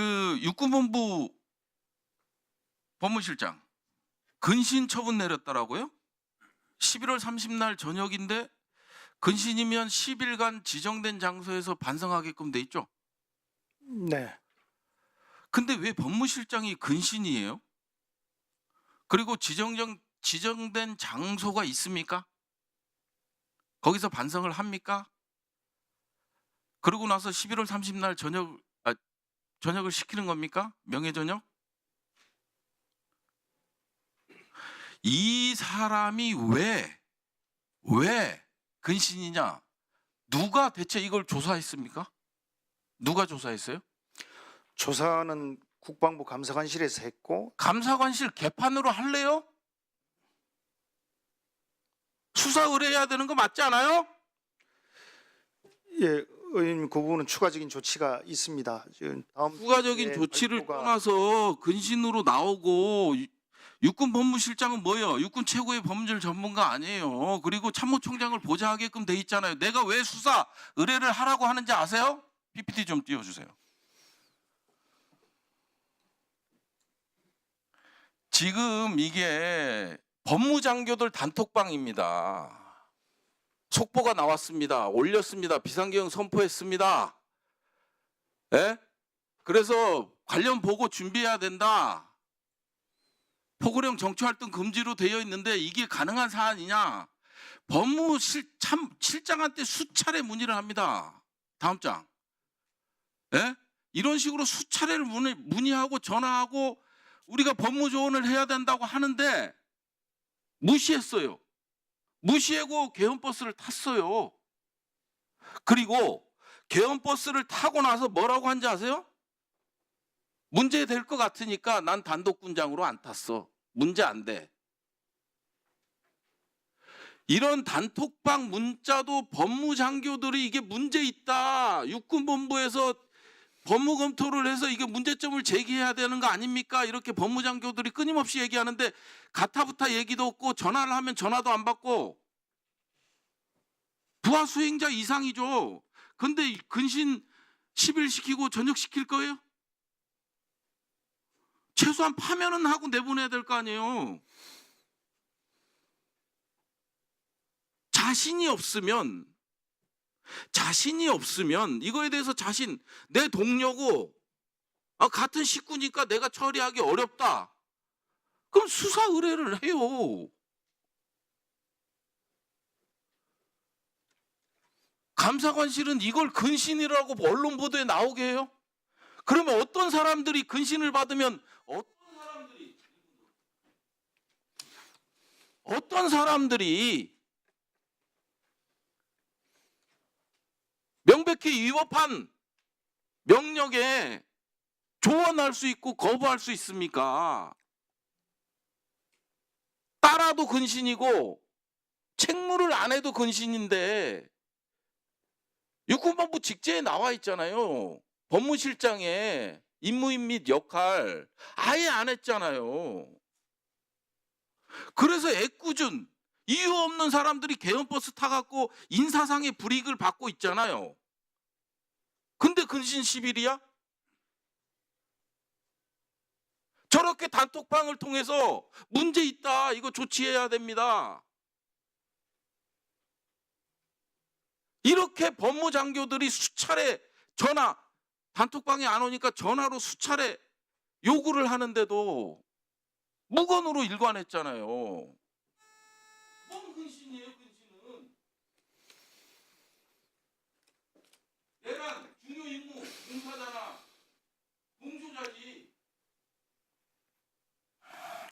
그 육군본부 법무실장 근신 처분 내렸더라고요. 11월 30날 저녁인데 근신이면 10일간 지정된 장소에서 반성하게끔 돼 있죠. 네. 근데 왜 법무실장이 근신이에요? 그리고 지정정 지정된 장소가 있습니까? 거기서 반성을 합니까? 그러고 나서 11월 30날 저녁 아, 저녁을 시키는 겁니까? 명예 저녁? 이 사람이 왜 왜 근신이냐? 누가 대체 이걸 조사했습니까? 누가 조사했어요? 조사는 국방부 감사관실에서 했고 감사관실 개판으로 할래요? 수사 의뢰해야 되는 거 맞지 않아요? 예, 의원님 그 부분은 추가적인 조치가 있습니다. 지금 다음 부가적인 주에 조치를 발표가- 떠나서 근신으로 나오고 유- 육군 법무실장은 뭐예요? 육군 최고의 법률 전문가 아니에요. 그리고 참모총장을 보좌하게끔 돼 있잖아요. 내가 왜 수사 의뢰를 하라고 하는지 아세요? PPT 좀 띄워주세요. 지금 이게 법무장교들 단톡방입니다. 속보가 나왔습니다. 올렸습니다. 비상계엄 선포했습니다. 예? 그래서 관련 보고 준비해야 된다. 포고령 정치활동 금지로 되어 있는데 이게 가능한 사안이냐? 법무실 참 실장한테 수차례 문의를 합니다. 다음 장. 예? 이런 식으로 수차례를 문의, 문의하고 전화하고 우리가 법무 조언을 해야 된다고 하는데 무시했어요. 무시하고 개헌버스를 탔어요. 그리고 개헌버스를 타고 나서 뭐라고 한지 아세요? 문제 될 것 같으니까 난 단독군장으로 안 탔어. 문제 안 돼. 이런 단톡방 문자도 법무장교들이 이게 문제 있다. 육군본부에서 법무 검토를 해서 이게 문제점을 제기해야 되는 거 아닙니까? 이렇게 법무장교들이 끊임없이 얘기하는데 가타부타 얘기도 없고 전화를 하면 전화도 안 받고 부하 수행자 이상이죠. 근데 이 근신 10일 시키고 저녁 시킬 거예요? 최소한 파면은 하고 내보내야 될 거 아니에요. 자신이 없으면 자신이 없으면 이거에 대해서 자신 내 동료고 아, 같은 식구니까 내가 처리하기 어렵다. 그럼 수사 의뢰를 해요. 감사관실은 이걸 근신이라고 언론 보도에 나오게 해요? 그러면 어떤 사람들이 근신을 받으면 어떤 사람들이 어떤 사람들이 명백히 위법한 명령에 조언할 수 있고 거부할 수 있습니까? 따라도 근신이고 책무를 안 해도 근신인데 육군본부 직제에 나와 있잖아요. 법무실장의 임무임 및 역할 아예 안 했잖아요. 그래서 애꿎은 이유 없는 사람들이 개헌버스 타갖고 인사상의 불이익을 받고 있잖아요. 근데 근신 10일이야? 저렇게 단톡방을 통해서 문제 있다. 이거 조치해야 됩니다. 이렇게 법무장교들이 수차례 전화 단톡방에 안 오니까 전화로 수차례 요구를 하는데도 무건으로 일관했잖아요. 뭔 근신이에요,